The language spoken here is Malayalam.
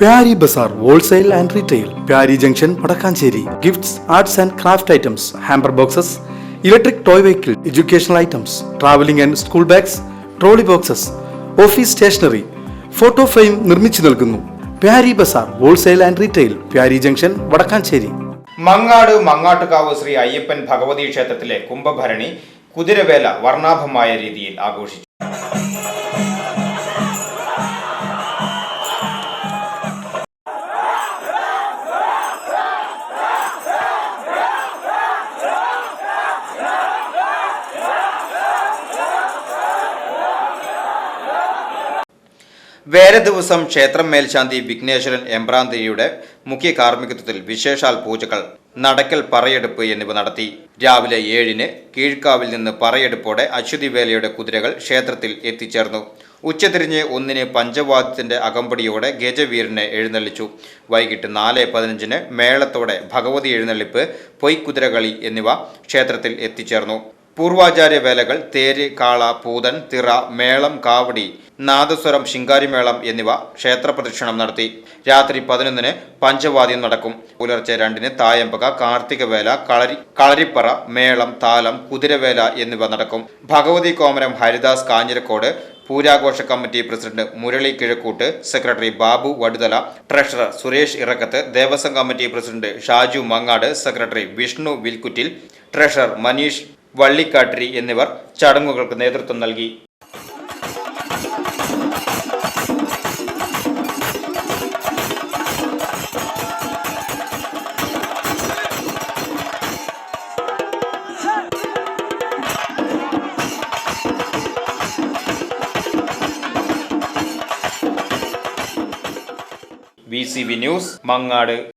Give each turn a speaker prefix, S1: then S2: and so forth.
S1: Pyari Bazar wholesale and retail Pyari junction Vadakkanchery. Gifts arts and craft items hamper boxes electric toy vehicle educational items travelling and school bags trolley boxes office stationery photo frame നിർമ്മിച്ചു നൽകുന്നു. Pyari Bazar wholesale and retail Pyari junction Vadakkanchery.
S2: Mangad Mangattukavu Sree Ayyappan Bhagavathi ക്ഷേത്രത്തിലെ കുംഭഭരണി കുതിരവേല വർണാഭമായ രീതിയിൽ ആഘോഷിച്ചു. വേല ദിവസം ക്ഷേത്രം മേൽശാന്തി വിഘ്നേശ്വരൻ എമ്പ്രാന്തിരിയുടെ മുഖ്യ കാർമ്മികത്വത്തിൽ വിശേഷാൽ പൂജകൾ നടക്കൽ പറയെടുപ്പ് എന്നിവ നടത്തി. രാവിലെ ഏഴിന് കീഴ്ക്കാവിൽ നിന്ന് പറയെടുപ്പോടെ അശ്വതി വേലയുടെ കുതിരകൾ ക്ഷേത്രത്തിൽ എത്തിച്ചേർന്നു. ഉച്ചതിരിഞ്ഞ് ഒന്നിന് പഞ്ചവാദ്യത്തിന്റെ അകമ്പടിയോടെ ഗജവീരനെ എഴുന്നള്ളിച്ചു. വൈകിട്ട് നാല് പതിനഞ്ചിന് മേളത്തോടെ ഭഗവതി എഴുന്നള്ളിപ്പ് പൊയ്ക്കുതിരകളി എന്നിവ ക്ഷേത്രത്തിൽ എത്തിച്ചേർന്നു. പൂർവാചാര്യ വേലകൾ തേര് കാള പൂതൻ തിറ മേളം കാവടി നാദസ്വരം ശിങ്കാരിമേളം എന്നിവ ക്ഷേത്രപ്രദക്ഷിണം നടത്തി. രാത്രി പതിനൊന്നിന് പഞ്ചവാദ്യം നടക്കും. പുലർച്ചെ രണ്ടിന് തായമ്പക കാർത്തികവേല കളരി കളരിപ്പറ മേളം താലം കുതിരവേല എന്നിവ നടക്കും. ഭഗവതി കോമരം Haridas Kanjirakode പൂരാഘോഷ committee president Murali Kizhakkoot secretary Babu Vaduthala treasurer Suresh Irakkath Devaswom committee president Shaju Mangad secretary Vishnu Vilkuttil treasurer Manish Vallikattiri എന്നിവർ ചടങ്ങുകൾക്ക് നേതൃത്വം നൽകി. V C V news Mangad.